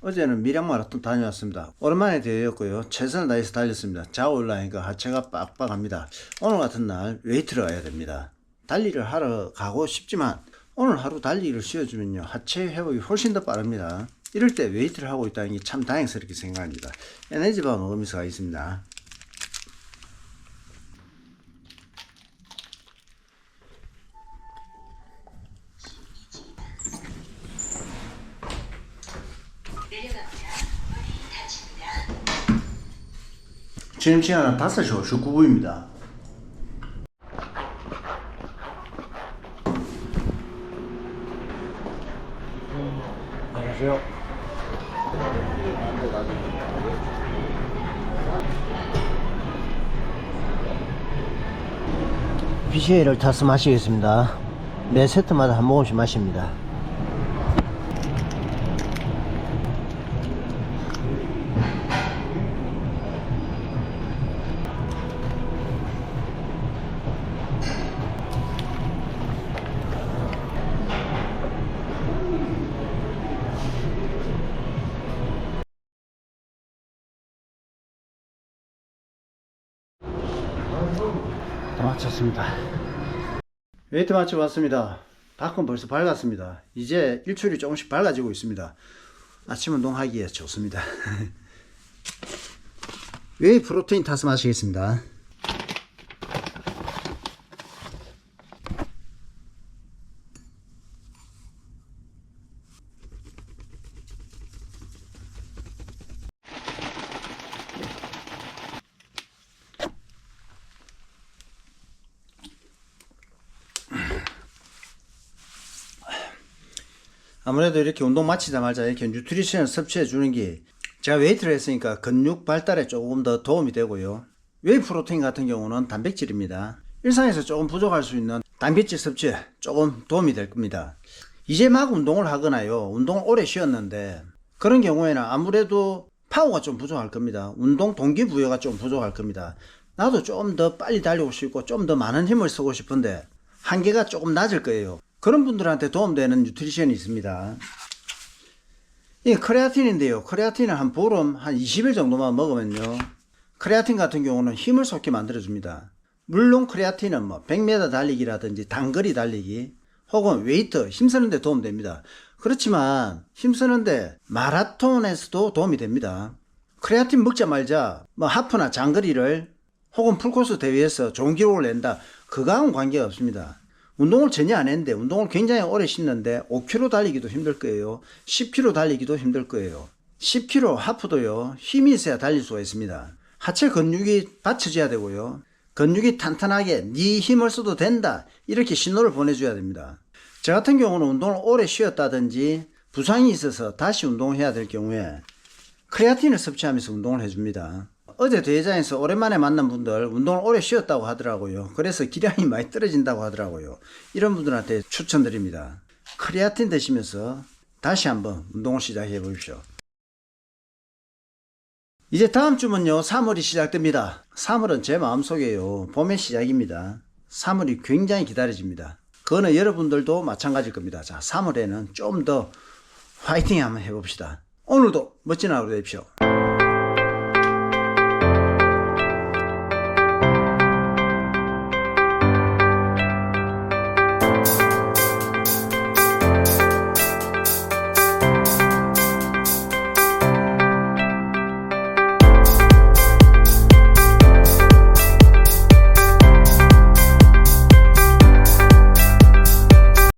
어제는 밀양 마라톤 다녀왔습니다. 오랜만에 대회였고요. 최선을 다해서 달렸습니다. 자고 올라니까 하체가 빡빡합니다. 오늘 같은 날 웨이트를 해야 됩니다. 달리기를 하러 가고 싶지만 오늘 하루 달리기를 쉬어주면요. 하체 회복이 훨씬 더 빠릅니다. 이럴 때 웨이트를 하고 있다는 게 참 다행스럽게 생각합니다. 에너지바 먹으면서 가겠습니다. 지금 시간은 5시 59분입니다. 안녕하세요. BCA를 타서 마시겠습니다. 매 세트마다 한 모금씩 마십니다. 다 마쳤습니다. 웨이트 마치고 왔습니다. 밖은 벌써 밝았습니다. 이제 일출이 조금씩 밝아지고 있습니다. 아침 운동하기에 좋습니다. 웨이 프로테인 타서 마시겠습니다. 아무래도 이렇게 운동 마치자마자 이렇게 뉴트리션을 섭취해 주는 게 제가 웨이트를 했으니까 근육 발달에 조금 더 도움이 되고요. 웨이 프로테인 같은 경우는 단백질입니다. 일상에서 조금 부족할 수 있는 단백질 섭취에 조금 도움이 될 겁니다. 이제 막 운동을 하거나요. 운동을 오래 쉬었는데 그런 경우에는 아무래도 파워가 좀 부족할 겁니다. 운동 동기부여가 좀 부족할 겁니다. 나도 좀 더 빨리 달리고 싶고 좀 더 많은 힘을 쓰고 싶은데 한계가 조금 낮을 거예요. 그런 분들한테 도움되는 뉴트리션이 있습니다. 이 크레아틴인데요. 크레아틴은 한 보름 한 20일 정도만 먹으면요. 크레아틴 같은 경우는 힘을 솟게 만들어줍니다. 물론 크레아틴은 뭐 100m 달리기라든지 단거리 달리기 혹은 웨이트 힘쓰는데 도움됩니다. 그렇지만 힘쓰는데 마라톤에서도 도움이 됩니다. 크레아틴 먹자 말자 뭐 하프나 장거리를 혹은 풀코스 대회에서 좋은 기록을 낸다. 그거하고는 관계가 없습니다. 운동을 전혀 안 했는데 운동을 굉장히 오래 쉬는데 5km 달리기도 힘들 거예요. 10km 달리기도 힘들 거예요. 10km 하프도요. 힘이 있어야 달릴 수가 있습니다. 하체 근육이 받쳐져야 되고요. 근육이 탄탄하게 네 힘을 써도 된다. 이렇게 신호를 보내줘야 됩니다. 저 같은 경우는 운동을 오래 쉬었다든지 부상이 있어서 다시 운동을 해야 될 경우에 크레아틴을 섭취하면서 운동을 해줍니다. 어제 대회장에서 오랜만에 만난 분들 운동을 오래 쉬었다고 하더라고요. 그래서 기량이 많이 떨어진다고 하더라고요. 이런 분들한테 추천드립니다. 크레아틴 드시면서 다시 한번 운동을 시작해 보십시오. 이제 다음 주면요, 3월이 시작됩니다. 3월은 제 마음속에요, 봄의 시작입니다. 3월이 굉장히 기다려집니다. 그거는 여러분들도 마찬가지일 겁니다. 자, 3월에는 좀 더 화이팅 한번 해봅시다. 오늘도 멋진 하루 되십시오.